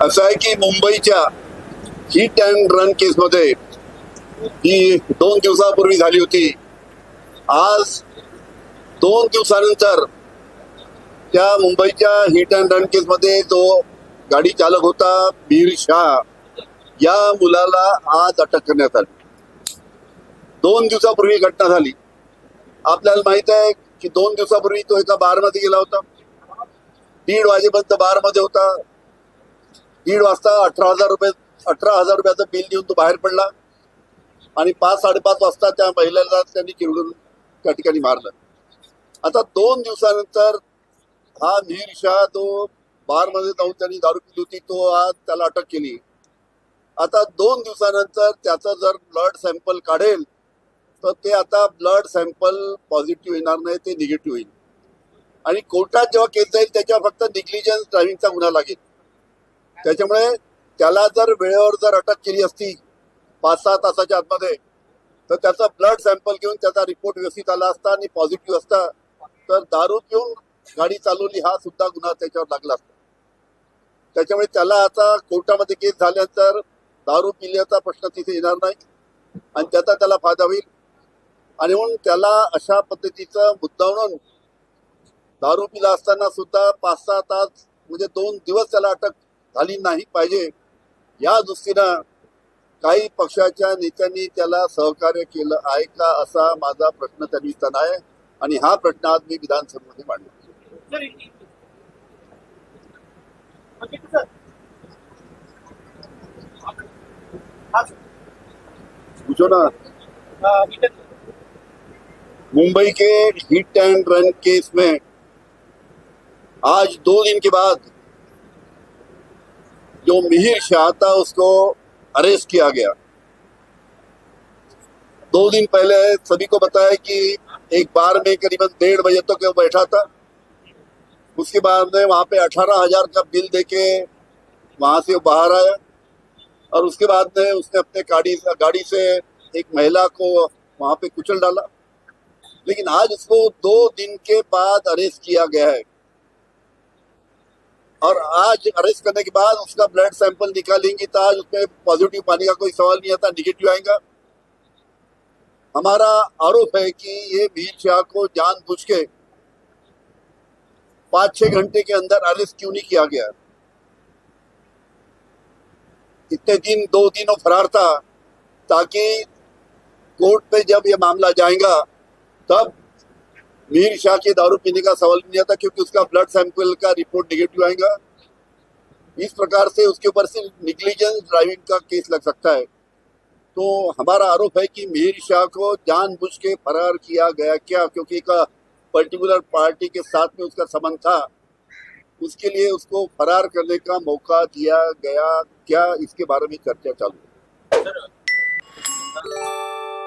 असं आहे की मुंबईच्या हिट अँड रन केसमध्ये ही दोन दिवसापूर्वी झाली होती. आज दोन दिवसानंतर त्या मुंबईच्या हिट अँड रन केसमध्ये जो गाडी चालक होता बीर शाह. या मुलाला आज अटक करण्यात आली. दोन दिवसापूर्वी घटना झाली. आपल्याला माहीत आहे की दोन दिवसापूर्वी तो एका बारमध्ये गेला होता. दीड वाजेपर्यंत बारमध्ये होता. दीड वाजता अठरा हजार रुपये अठरा हजार रुपयाचं बिल देऊन तो बाहेर पडला. आणि पाच साडेपाच वाजता त्या महिलेला त्यांनी किरडून त्या ठिकाणी मारलं. आता दोन दिवसानंतर हा मिहीर तो बारमध्ये जाऊन त्यांनी दारू पिली होती तो आज त्याला अटक केली. आता दोन दिवसानंतर त्याचं जर ब्लड सॅम्पल काढेल तर ते आता ब्लड सॅम्पल पॉझिटिव्ह येणार नाही ते निगेटिव्ह होईल आणि कोर्टात जेव्हा केस जाईल त्याच्यावर फक्त निग्लिजन्स ड्रायव्हिंगचा गुन्हा लागेल. त्याच्यामुळे त्याला जर वेळेवर जर अटक केली असती पाच सहा तासाच्या आतमध्ये तर त्याचा ब्लड सॅम्पल घेऊन त्याचा रिपोर्ट व्यवस्थित आला असता आणि पॉझिटिव्ह असता तर दारू पिऊन गाडी चालवली हा सुद्धा गुन्हा त्याच्यावर लागला असता. त्याच्यामुळे त्याला आता कोर्टामध्ये केस झाल्यानंतर दारू पिल्याचा प्रश्न तिथे येणार नाही आणि त्याचा त्याला फायदा होईल. आणि म्हणून त्याला अशा पद्धतीचं मुद्दा म्हणून दारू पिला असताना सुद्धा पाच सहा तास म्हणजे दोन दिवस त्याला अटक झाली नाही पाहिजे. या दृष्टीनं काही पक्षाच्या नेत्यांनी त्याला सहकार्य केलं आहे का असा माझा प्रश्न त्यांनी विचारला आहे. आणि हा प्रश्न आज मी विधानसभेमध्ये मांडला. पूछो ना. मुंबई के हिट एंड रन केस में आज दो दिन के बाद जो मिहिर शाह था उसको अरेस्ट किया गया। दो दिन पहले सभी को बताया कि एक बार में करीबन डेढ़ बजे तक वो बैठा था। उसके बाद में वहाँ पे अठारह हज़ार का बिल देके वहाँ से वो बाहर आया। और उसके बाद में उसने अपने गाड़ी गाड़ी से एक महिला को वहाँ पे कुचल डाला। लेकिन आज उसको दो दिन के बाद अरेस्ट किया गया है। और आज अरेस्ट करने के बाद उसका ब्लड सैंपल निकालेंगे तो आज उसमें पॉजिटिव पाने का कोई सवाल नहीं आता निगेटिव आएगा। हमारा आरोप है कि ये वीर शाह को जानबूझ के पाँच छह घंटे के अंदर अरेस्ट क्यों नहीं किया गया? इतने दिन, दो दिन वो फरार था, ताकि कोर्ट पे जब ये मामला जाएगा, तब मीर शाह के दारू पीने का सवाल नहीं आता क्योंकि उसका ब्लड सैंपल का रिपोर्ट निगेटिव आएगा। इस प्रकार से उसके ऊपर से निग्लिजेंस ड्राइविंग का केस लग सकता है। तो हमारा आरोप है कि मीर शाह को जानबूझ के फरार किया गया क्या? क्योंकि एक पर्टिकुलर पार्टी के साथ में उसका संबंध था। उसके लिए उसको फरार करने का मौका दिया गया। क्या इसके बारे में चर्चा चालू